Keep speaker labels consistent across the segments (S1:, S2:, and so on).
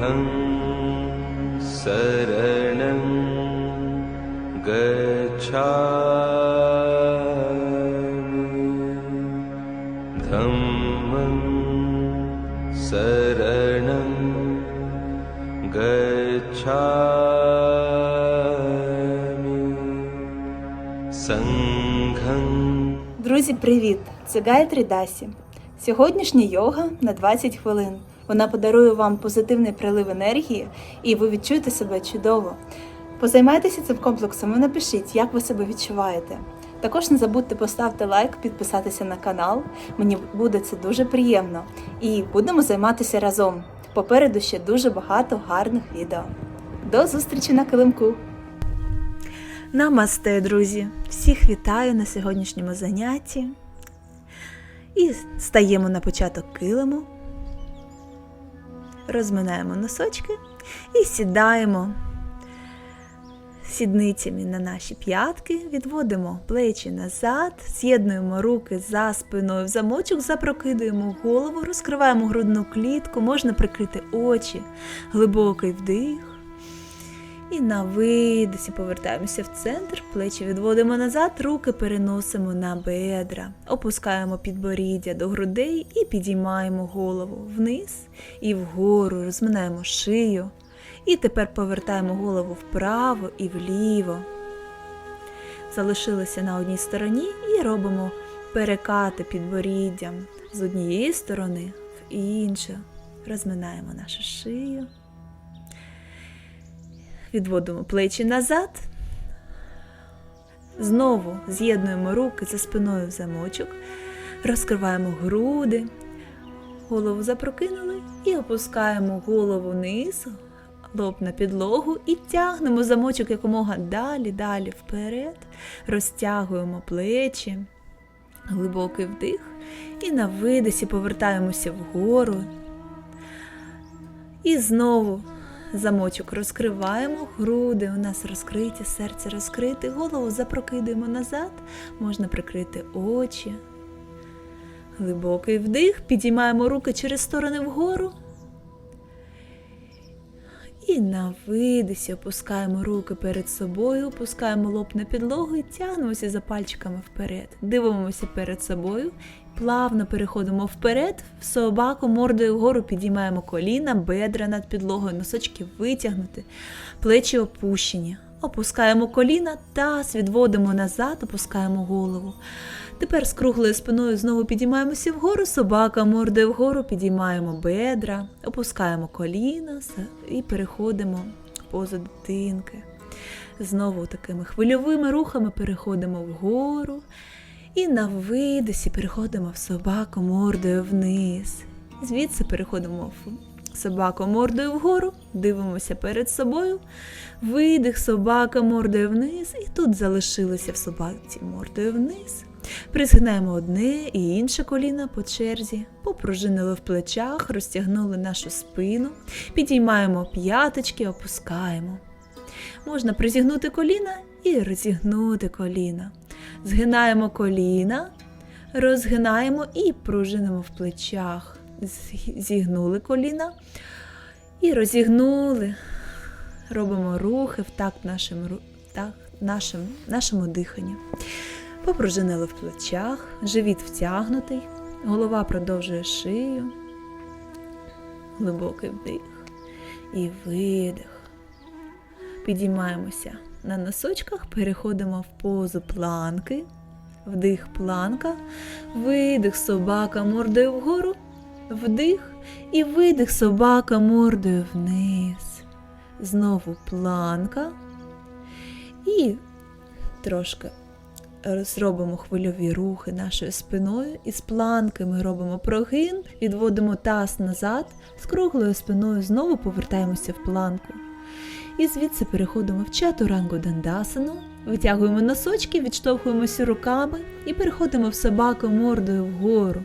S1: सङ्घं शरणं गच्छामि धम्मं शरणं गच्छामि सङ्घं
S2: Друзі, привіт! Це Гайтрі Дасі. Сьогоднішня йога на 20 хвилин. Вона подарує вам позитивний прилив енергії, і ви відчуєте себе чудово. Позаймайтеся цим комплексом і напишіть, як ви себе відчуваєте. Також не забудьте поставити лайк, підписатися на канал. Мені буде це дуже приємно. І будемо займатися разом. Попереду ще дуже багато гарних відео. До зустрічі на килимку! Намасте, друзі! Всіх вітаю на сьогоднішньому занятті. І стаємо на початок килиму, розминаємо носочки і сідаємо сідницями на наші п'ятки, відводимо плечі назад, з'єднуємо руки за спиною в замочок, запрокидуємо голову, розкриваємо грудну клітку, можна прикрити очі, глибокий вдих. І на видисі повертаємося в центр, плечі відводимо назад, руки переносимо на бедра, опускаємо підборіддя до грудей і підіймаємо голову вниз і вгору, розминаємо шию. І тепер повертаємо голову вправо і вліво. Залишилися на одній стороні і робимо перекати підборіддям з однієї сторони в іншу. Розминаємо нашу шию. Відводимо плечі назад. Знову з'єднуємо руки за спиною в замочок, розкриваємо груди, голову запрокинули і опускаємо голову вниз, лоб на підлогу і тягнемо замочок якомога далі, далі вперед, розтягуємо плечі, глибокий вдих. І на видисі повертаємося вгору. І знову Замочок розкриваємо, груди у нас розкриті, серце розкрите, голову запрокидуємо назад, можна прикрити очі. Глибокий вдих, підіймаємо руки через сторони вгору. І на видисі опускаємо руки перед собою, опускаємо лоб на підлогу і тягнемося за пальчиками вперед. Дивимося перед собою, плавно переходимо вперед, в собаку мордою вгору підіймаємо коліна, бедра над підлогою, носочки витягнути, плечі опущені. Опускаємо коліна, таз відводимо назад, опускаємо голову. Тепер з круглою спиною знову підіймаємося вгору, собака мордою вгору, підіймаємо бедра, опускаємо коліна і переходимо в позу дитинки. Знову такими хвильовими рухами переходимо вгору. І на видисі переходимо в собаку мордою вниз. Звідси переходимо в собаку мордою вгору, дивимося перед собою. Видих, собака мордою вниз, і тут залишилися в собаці мордою вниз. Призгинаємо одне і інше коліно по черзі, попружинили в плечах, розтягнули нашу спину, підіймаємо п'яточки, опускаємо. Можна призігнути коліна і розігнути коліна. Згинаємо коліна, розгинаємо і пружинимо в плечах. Зігнули коліна і розігнули. Робимо рухи в такт нашим, так, нашим, нашому диханню. Попружинили в плечах, живіт втягнутий, голова продовжує шию, глибокий вдих і видих. Підіймаємося на носочках, переходимо в позу планки, вдих планка, видих собака мордою вгору, вдих і видих собака мордою вниз. Знову планка. І трошки зробимо хвильові рухи нашою спиною, і з планки ми робимо прогин, відводимо таз назад, з круглою спиною знову повертаємося в планку. І звідси переходимо в чатурангу дандасану, витягуємо носочки, відштовхуємося руками і переходимо в собаку мордою вгору.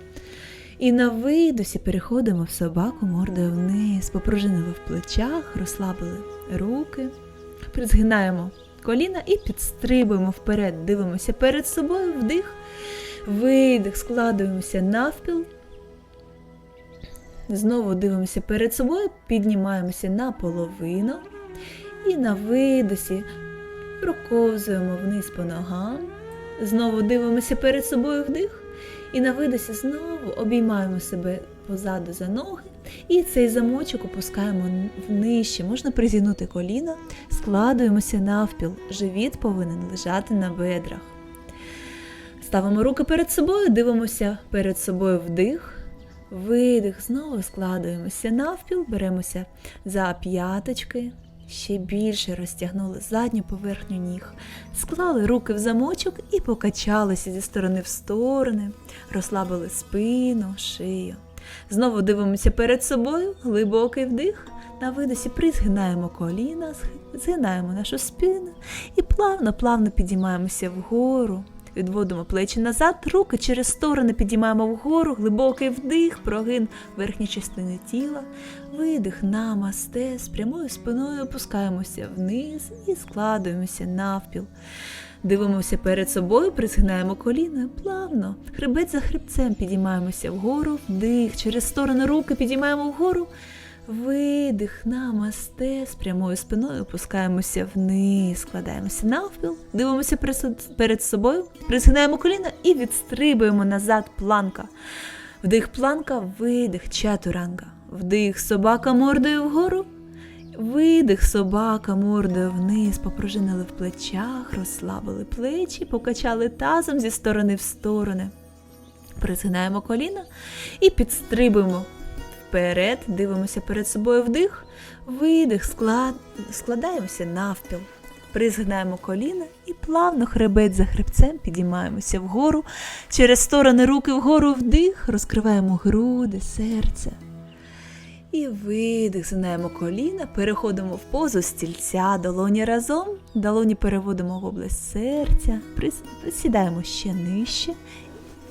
S2: І на видосі переходимо в собаку мордою вниз, попружинили в плечах, розслабили руки, призгинаємо коліна і підстрибуємо вперед, дивимося перед собою, вдих, видих, складуємося навпіл. Знову дивимося перед собою, піднімаємося наполовину. І на видосі проковзуємо вниз по ногам. Знову дивимося перед собою вдих. І на видосі знову обіймаємо себе позаду за ноги. І цей замочок опускаємо внище. Можна призігнути коліна, складуємося навпіл. Живіт повинен лежати на бедрах. Ставимо руки перед собою, дивимося перед собою вдих. Видих, знову складуємося навпіл, беремося за п'яточки, ще більше розтягнули задню поверхню ніг, склали руки в замочок і покачалися зі сторони в сторони, розслабили спину, шию. Знову дивимося перед собою, глибокий вдих. На видосі призгинаємо коліна, згинаємо нашу спину і плавно-плавно підіймаємося вгору. Відводимо плечі назад, руки через сторони підіймаємо вгору, глибокий вдих, прогин верхньої частини тіла, видих намасте, з прямою спиною опускаємося вниз і складуємося навпіл. Дивимося перед собою, призгинаємо коліна плавно, хребець за хребцем підіймаємося вгору, вдих, через сторони руки підіймаємо вгору. Видих, намасте, з прямою спиною опускаємося вниз, складаємося навпіл, дивимося перед собою, призгинаємо коліна і відстрибуємо назад планка. Вдих планка, видих, чатуранга. Вдих собака мордою вгору. Видих собака мордою вниз, попружинили в плечах, розслабили плечі, покачали тазом зі сторони в сторони. Призгинаємо коліна і підстрибуємо вперед, дивимося перед собою вдих, видих, склад... складаємося навпіл. Призгинаємо коліна і плавно хребець за хребцем підіймаємося вгору. Через сторони руки вгору вдих, розкриваємо груди, серце. І видих, згинаємо коліна, переходимо в позу стільця, долоні разом, долоні переводимо в область серця, присідаємо ще нижче,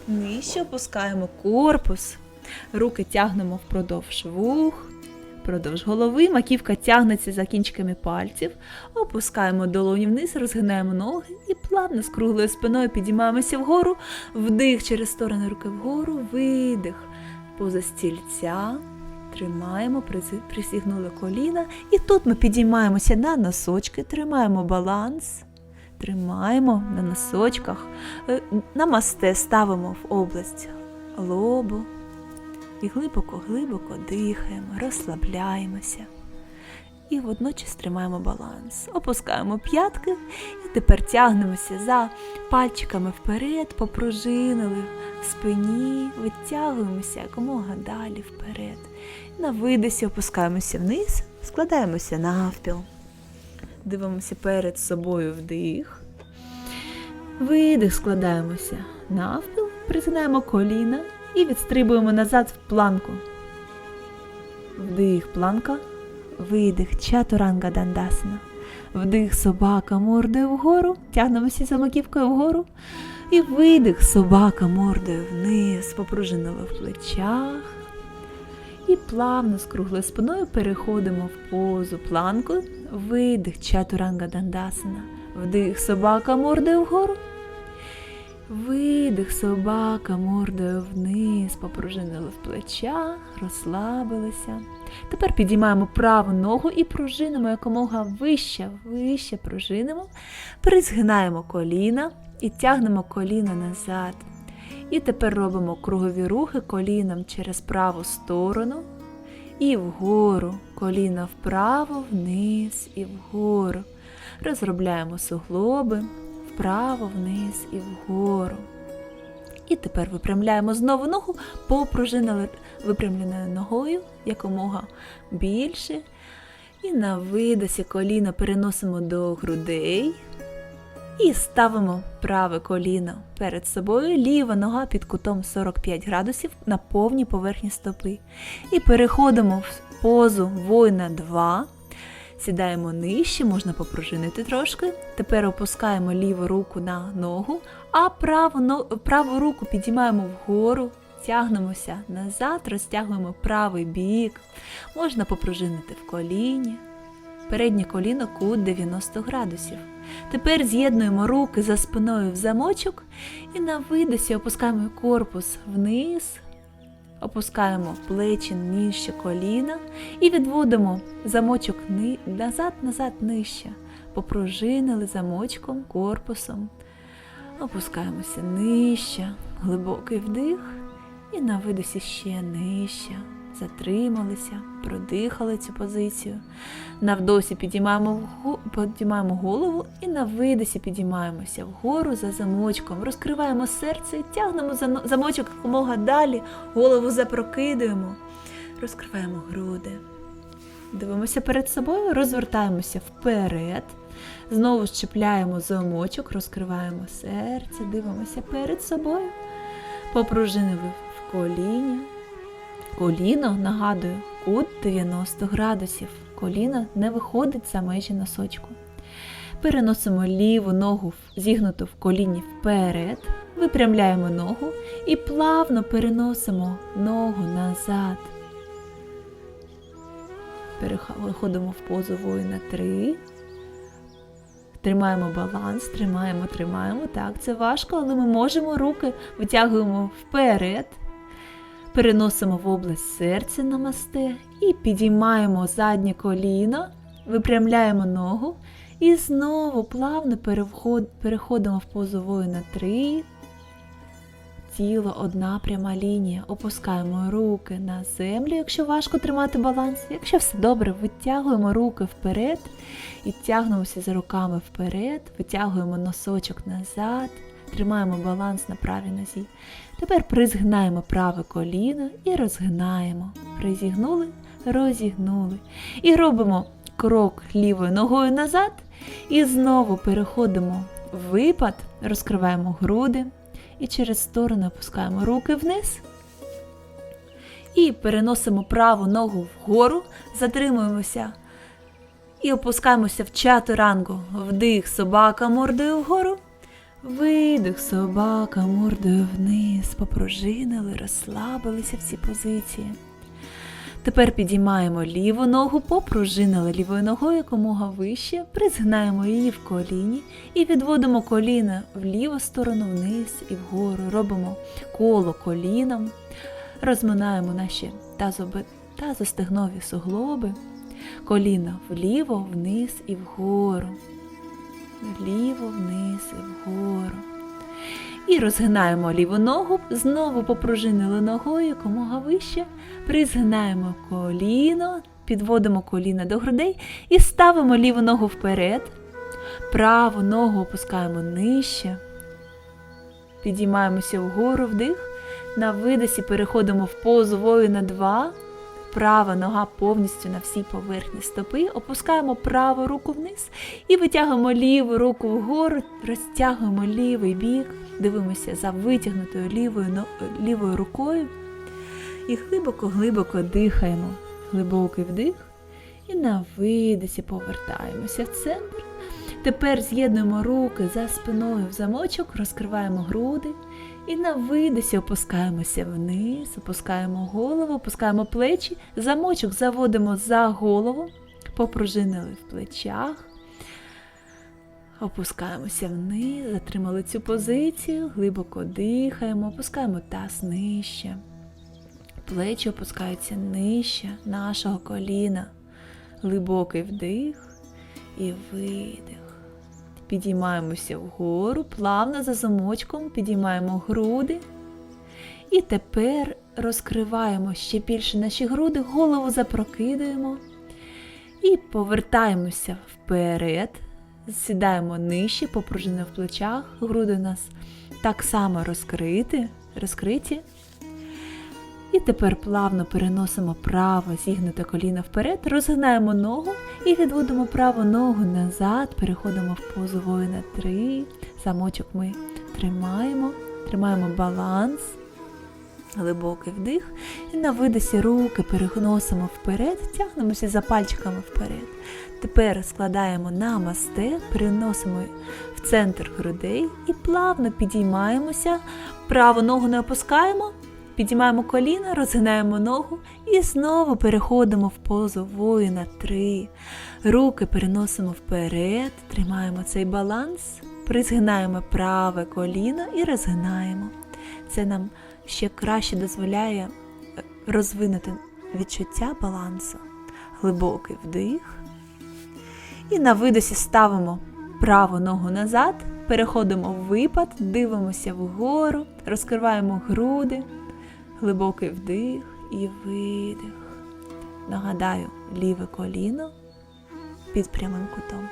S2: нижче опускаємо корпус, руки тягнемо впродовж вух, впродовж голови, маківка тягнеться за кінчиками пальців, опускаємо долоні вниз, розгинаємо ноги і плавно з круглою спиною підіймаємося вгору, вдих через сторони руки вгору, видих, поза стільця. Тримаємо, присігнули коліна. І тут ми підіймаємося на носочки, тримаємо баланс, тримаємо на носочках, е, намасте ставимо в область лобу і глибоко-глибоко дихаємо, розслабляємося. І водночас тримаємо баланс. Опускаємо п'ятки і тепер тягнемося за пальчиками вперед, попружинили в спині, витягуємося якомога далі вперед. На видосі опускаємося вниз, складаємося навпіл. Дивимося перед собою вдих. Видих, складаємося навпіл, призинаємо коліна і відстрибуємо назад в планку. Вдих, планка, видих, чатуранга дандасана. Вдих собака мордою вгору, тягнемося за маківкою вгору. І видих собака мордою вниз, попружинила в плечах. І плавно з круглою спиною переходимо в позу планку, видих чатуранга дандасана, вдих собака мордою вгору. Видих собака мордою вниз, попружинили в плечах, розслабилися. Тепер підіймаємо праву ногу і пружинимо якомога вище, вище пружинимо, призгинаємо коліна і тягнемо коліна назад. І тепер робимо кругові рухи коліном через праву сторону і вгору, коліна вправо, вниз і вгору. Розробляємо суглоби вправо, вниз і вгору. І тепер випрямляємо знову ногу, попружинили випрямленою ногою якомога більше. І на видосі коліна переносимо до грудей. І ставимо праве коліно перед собою, ліва нога під кутом 45 градусів на повній поверхні стопи. І переходимо в позу воїна 2. Сідаємо нижче, можна попружинити трошки. Тепер опускаємо ліву руку на ногу, а праву, праву руку підіймаємо вгору, тягнемося назад, розтягуємо правий бік. Можна попружинити в коліні. Переднє коліно кут 90 градусів. Тепер з'єднуємо руки за спиною в замочок і на видосі опускаємо корпус вниз, Опускаємо плечі нижче коліна і відводимо замочок назад, назад нижче. Попружинили замочком, корпусом. Опускаємося нижче, глибокий вдих і на видосі ще нижче. Затрималися, продихали цю позицію. На вдосі підіймаємо, підіймаємо голову і на видосі підіймаємося вгору за замочком. Розкриваємо серце тягнемо замочок якомога далі, голову запрокидуємо, розкриваємо груди. Дивимося перед собою, розвертаємося вперед. Знову щепляємо замочок, розкриваємо серце, дивимося перед собою. Попружинили в коліні. Коліно, нагадую, кут 90 градусів. Коліно не виходить за межі носочку. Переносимо ліву ногу зігнуту в коліні вперед, випрямляємо ногу і плавно переносимо ногу назад. Переходимо в позу воїна 3. Тримаємо баланс, тримаємо, тримаємо. Так, це важко, але ми можемо руки витягуємо вперед, переносимо в область серця на масте і підіймаємо заднє коліно, випрямляємо ногу і знову плавно переходимо в позу воїна 3. Тіло одна пряма лінія. Опускаємо руки на землю, якщо важко тримати баланс. Якщо все добре, витягуємо руки вперед і тягнемося за руками вперед, витягуємо носочок назад, тримаємо баланс на правій нозі. Тепер призгнаємо праве коліно і розгинаємо. Призігнули, розігнули. І робимо крок лівою ногою назад. І знову переходимо в випад, розкриваємо груди і через сторони опускаємо руки вниз. І переносимо праву ногу вгору, затримуємося і опускаємося в чатурангу. Вдих, собака мордою вгору. Видих, собака мордою вниз. Попружинили, розслабилися в цій позиції. Тепер підіймаємо ліву ногу, попружинили лівою ногою якомога вище, призгнаємо її в коліні і відводимо коліна в ліву сторону вниз і вгору. Робимо коло коліном, розминаємо наші тазоби, тазостегнові суглоби, коліна вліво, вниз і вгору. Вліво, вниз і вгору. І розгинаємо ліву ногу, знову попружинили ногою якомога вище, призгинаємо коліно, підводимо коліна до грудей і ставимо ліву ногу вперед, праву ногу опускаємо нижче, підіймаємося вгору вдих, на видосі переходимо в позу воїна 2, права нога повністю на всій поверхні стопи, опускаємо праву руку вниз і витягуємо ліву руку вгору, розтягуємо лівий бік, дивимося за витягнутою лівою, лівою рукою і глибоко-глибоко дихаємо. Глибокий вдих і на видисі повертаємося в центр. Тепер з'єднуємо руки за спиною в замочок, розкриваємо груди і на видисі опускаємося вниз, опускаємо голову, опускаємо плечі, замочок заводимо за голову, попружинили в плечах. Опускаємося вниз, затримали цю позицію, глибоко дихаємо, опускаємо таз нижче. Плечі опускаються нижче нашого коліна. Глибокий вдих і видих. Підіймаємося вгору, плавно за замочком, підіймаємо груди. І тепер розкриваємо ще більше наші груди, голову запрокидуємо і повертаємося вперед. Сідаємо нижче, попружини в плечах, груди у нас так само розкриті, розкриті. І тепер плавно переносимо праве зігнуте коліно вперед, розгинаємо ногу і відводимо праву ногу назад, переходимо в позу воїна 3. Замочок ми тримаємо, тримаємо баланс, глибокий вдих. І на видосі руки переносимо вперед, тягнемося за пальчиками вперед. Тепер складаємо намасте, переносимо в центр грудей і плавно підіймаємося, праву ногу не опускаємо. Підіймаємо коліна, розгинаємо ногу і знову переходимо в позу воїна 3. Руки переносимо вперед, тримаємо цей баланс, призгинаємо праве коліно і розгинаємо. Це нам ще краще дозволяє розвинути відчуття балансу. Глибокий вдих. І на видосі ставимо праву ногу назад, переходимо в випад, дивимося вгору, розкриваємо груди, глибокий вдих і видих. Нагадаю, ліве коліно під прямим кутом.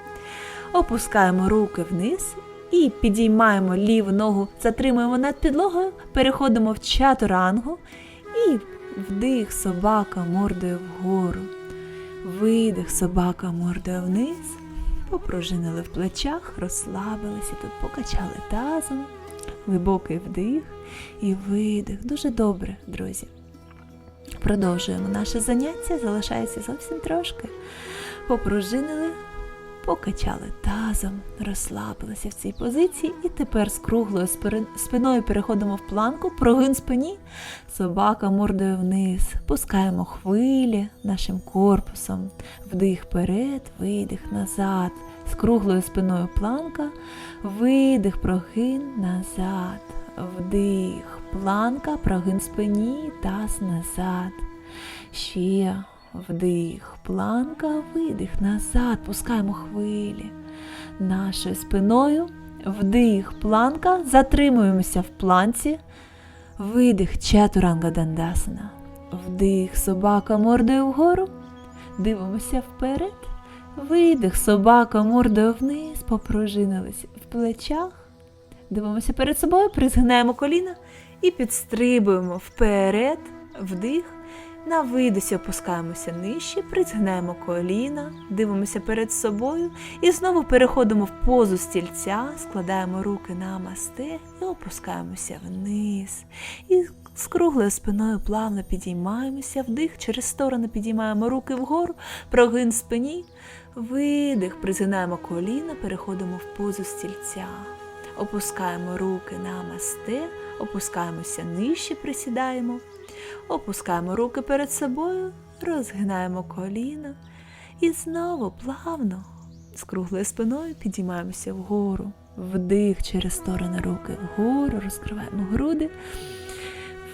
S2: Опускаємо руки вниз і підіймаємо ліву ногу, затримуємо над підлогою, переходимо в чатурангу і вдих собака мордою вгору. Видих собака мордою вниз. Попружинили в плечах, розслабилися, тут покачали тазом. Глибокий вдих і видих. Дуже добре, друзі. Продовжуємо наше заняття, залишається зовсім трошки. Попружинили, покачали тазом, розслабилися в цій позиції. І тепер з круглою спиною переходимо в планку, прогин спині, собака мордою вниз. Пускаємо хвилі нашим корпусом. Вдих вперед, видих назад. З круглою спиною планка, видих, прогин назад. Вдих, планка, прогин спині, таз назад. Ще вдих, планка, видих назад. Пускаємо хвилі. Нашою спиною. Вдих, планка. Затримуємося в планці. Видих чатуранга дандасана. Вдих, собака мордою вгору. Дивимося вперед. Видих, собака мордою вниз, попружинились в плечах. Дивимося перед собою, призгинаємо коліна і підстрибуємо вперед, вдих. На видосі опускаємося нижче, призгинаємо коліна, дивимося перед собою і знову переходимо в позу стільця, складаємо руки на масте і опускаємося вниз. І з круглою спиною плавно підіймаємося, вдих, через сторони підіймаємо руки вгору, прогин спині, видих, призгинаємо коліна, переходимо в позу стільця. Опускаємо руки на масте, опускаємося нижче, присідаємо, опускаємо руки перед собою, розгинаємо коліна і знову плавно з круглою спиною підіймаємося вгору. Вдих через сторони руки вгору, розкриваємо груди.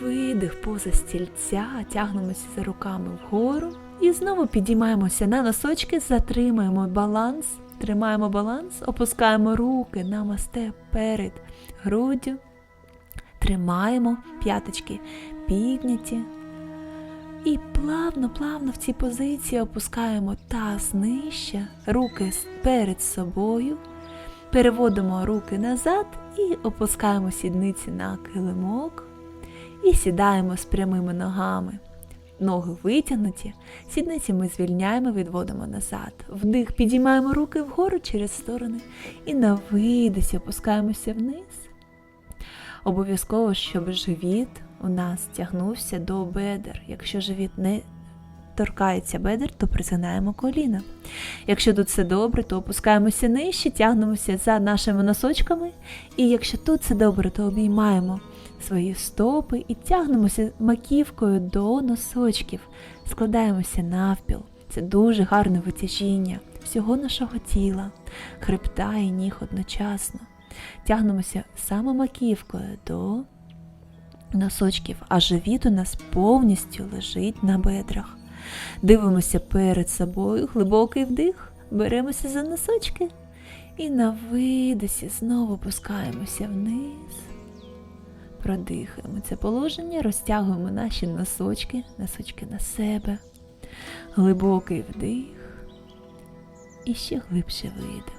S2: Видих поза стільця, тягнемося за руками вгору і знову підіймаємося на носочки, затримаємо баланс, тримаємо баланс, опускаємо руки на масте перед груддю, тримаємо п'яточки підняті. І плавно-плавно в цій позиції опускаємо таз нижче, руки перед собою, переводимо руки назад і опускаємо сідниці на килимок. І сідаємо з прямими ногами. Ноги витягнуті, сідниці ми звільняємо, відводимо назад. Вдих, підіймаємо руки вгору через сторони і на видисі опускаємося вниз. Обов'язково, щоб живіт у нас тягнувся до бедер. Якщо живіт не торкається бедер, то призгинаємо коліна. Якщо тут все добре, то опускаємося нижче, тягнемося за нашими носочками. І якщо тут все добре, то обіймаємо свої стопи і тягнемося маківкою до носочків, складаємося навпіл. Це дуже гарне витяжіння всього нашого тіла, хребта і ніг одночасно. Тягнемося саме маківкою до носочків, а живіт у нас повністю лежить на бедрах. Дивимося перед собою, глибокий вдих, беремося за носочки і на видосі знову опускаємося вниз. Продихаємо це положення, розтягуємо наші носочки, носочки на себе. Глибокий вдих. І ще глибше видих.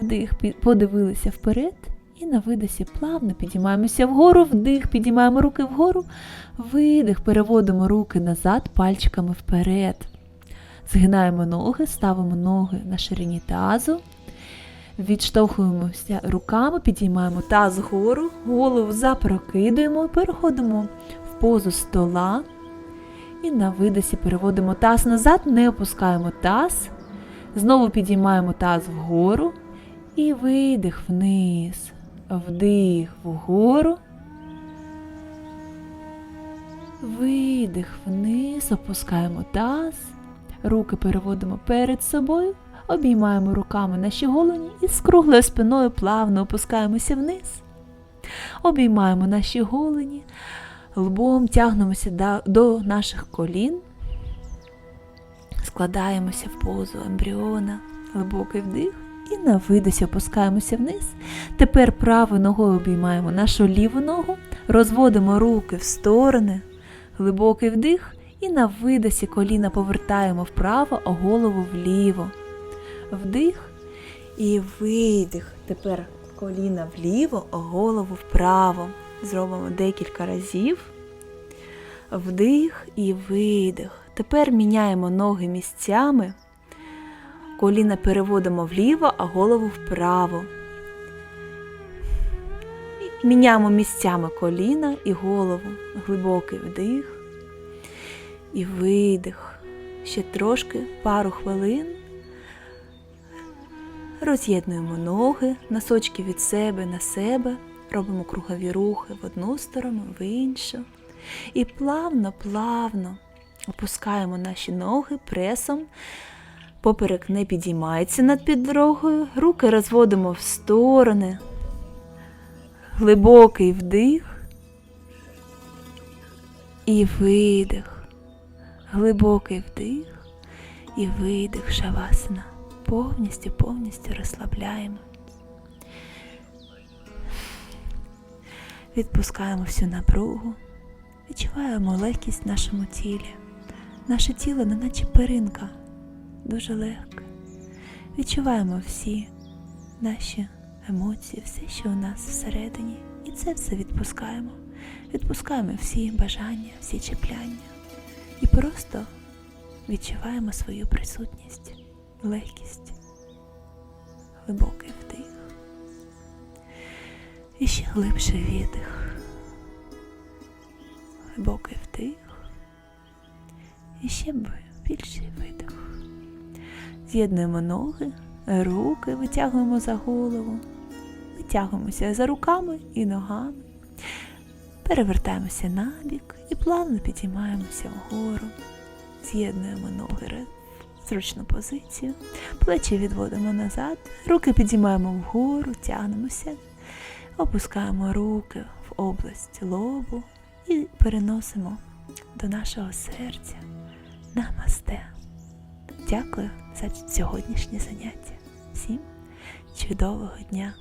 S2: Вдих, подивилися вперед. І на видосі плавно підіймаємося вгору, вдих, підіймаємо руки вгору, видих, переводимо руки назад, пальчиками вперед. Згинаємо ноги, ставимо ноги на ширині тазу, відштовхуємося руками, підіймаємо таз вгору, голову запрокидуємо, переходимо в позу стола. І на видосі переводимо таз назад, не опускаємо таз. Знову підіймаємо таз вгору і видих вниз. Вдих вгору. Видих вниз, опускаємо таз. Руки переводимо перед собою, обіймаємо руками наші голені і з круглою спиною плавно опускаємося вниз. Обіймаємо наші голені, лбом тягнемося до наших колін, складаємося в позу ембріона, глибокий вдих. І на видосі опускаємося вниз. Тепер правою ногою обіймаємо нашу ліву ногу, розводимо руки в сторони, глибокий вдих, і на видосі коліна повертаємо вправо, а голову вліво. Вдих і видих. Тепер коліна вліво, голову вправо. Зробимо декілька разів. Вдих і видих. Тепер міняємо ноги місцями. Коліна переводимо вліво, а голову вправо. Міняємо місцями коліна і голову. Глибокий вдих і видих. Ще трошки, пару хвилин. Роз'єднуємо ноги, носочки від себе на себе, робимо кругові рухи в одну сторону, в іншу. І плавно-плавно опускаємо наші ноги пресом. Поперек не підіймається над підлогою, руки розводимо в сторони. Глибокий вдих і видих. Глибокий вдих і видих шавасана. Повністю, повністю розслабляємо. Відпускаємо всю напругу, відчуваємо легкість в нашому тілі. Наше тіло, не наче перинка, дуже легке. Відчуваємо всі наші емоції, все, що у нас всередині. І це все відпускаємо. Відпускаємо всі бажання, всі чіпляння. І просто відчуваємо свою присутність, легкість, глибокий вдих. І ще глибший віддих. Глибокий вдих. І ще більший видих. З'єднуємо ноги, руки витягуємо за голову, витягуємося за руками і ногами, перевертаємося на бік і плавно підіймаємося вгору. З'єднуємо ноги зручну позицію, плечі відводимо назад, руки підіймаємо вгору, тягнемося, опускаємо руки в область лобу і переносимо до нашого серця. Намасте. Дякую за сьогоднішнє заняття. Всім чудового дня!